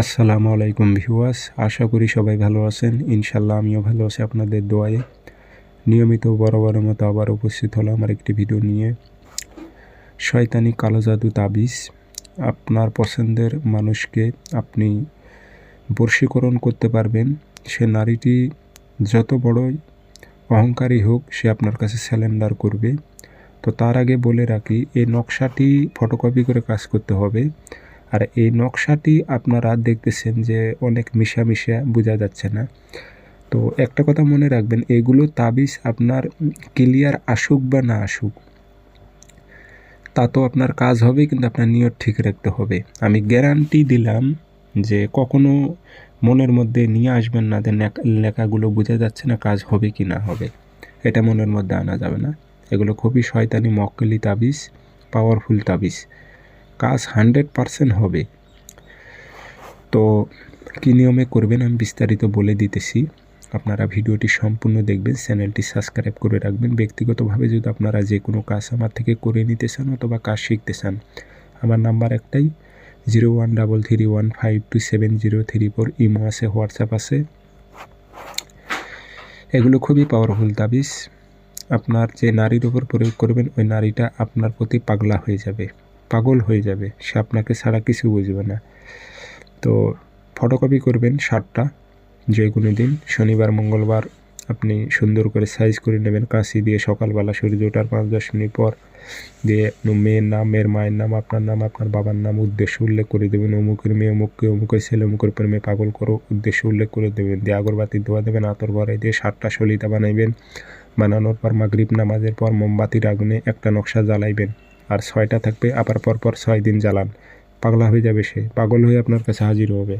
আসসালামু আলাইকুম ভিউয়ার্স, আশা করি সবাই ভালো আছেন। ইনশাল্লাহ আমিও ভালো আছি আপনাদের দোয়ায়ে। নিয়মিত বরাবরের মতো আবার উপস্থিত হলো আমার একটি ভিডিও নিয়ে। শয়তানি কালো জাদু তাবিজ। আপনার পছন্দের মানুষকে আপনি বর্ষীকরণ করতে পারবেন। সে নারীটি যত বড়ই অহংকারী হোক, সে আপনার কাছে স্যালেন্ডার করবে। তো তার আগে বলে রাখি, এই নকশাটি ফটোকপি করে কাজ করতে হবে। আর এই নকশাটি আপনারা দেখতেছেন যে অনেক মিশা মিশা বোঝা যাচ্ছে না। তো একটা কথা মনে রাখবেন, এগুলো তাবিজ আপনার ক্লিয়ার আসুক বা না আসুক, তা তো আপনার কাজ হবে, কিন্তু আপনার নিয়ত ঠিক রাখতে হবে। আমি গ্যারান্টি দিলাম যে কখনো মনের মধ্যে নিয়ে আসবেন না যে লেখাগুলো বোঝা যাচ্ছে না কাজ হবে কি না হবে। এটা মনের মধ্যে আনা যাবে না। এগুলো খুবই শয়তানি, মক্কেলি তাবিজ পাওয়ারফুল তাবিজ। কাজ হান্ড্রেড পারসেন্ট হবে। তো কী নিয়মে করবেন আমি বিস্তারিত বলে দিতেছি। আপনারা ভিডিওটি সম্পূর্ণ দেখবেন, চ্যানেলটি সাবস্ক্রাইব করে রাখবেন। ব্যক্তিগতভাবে যদি আপনারা যে কোনো কাজ আমার থেকে করে নিতে চান অথবা কাজ শিখতে চান, আমার নাম্বার একটাই zero one double three one five two seven zero three four, Imo আছে, হোয়াটসঅ্যাপ আছে। এগুলো খুবই পাওয়ারফুল তাবিজ। আপনার যে নারীর উপর প্রয়োগ করবেন, ওই নারীটা আপনার প্রতি পাগলা হয়ে যাবে। পাগল হয়ে যাবে, সে আপনাকে ছাড়া কিছু বুঝবে না। তো ফটোকপি করবেন শার্টটা, যে কোনো দিন, শনিবার, মঙ্গলবার আপনি সুন্দর করে সাইজ করে নেবেন কাঁচি দিয়ে সকালবেলা সূর্য ওঠার পাঁচ, দশ মিনিট পর দিয়ে মেয়ের নাম, মেয়ের মায়ের নাম, আপনার নাম, আপনার বাবার নাম উদ্দেশ্য উল্লেখ করে দেবেন, অমুকের মেয়ে অমুককে, অমুকের ছেলে, অমুকের প্রেমে পাগল করো, উদ্দেশ্য উল্লেখ করে দেবেন, দিয়ে আগরবাতি ধোয়া দেবেন, আতর ভরাই দিয়ে সাতটা সলিতা বানাইবেন, বানানোর পর মাগরিব নামাজের পর মোমবাতির আগুনে একটা নকশা জ্বালাইবেন। আর ছয়টা থাকবে, আবার পর পর ছয় দিন জ্বালান। পাগলা হয়ে যাবে সে। পাগল হয়ে আপনার কাছে হাজির হবে।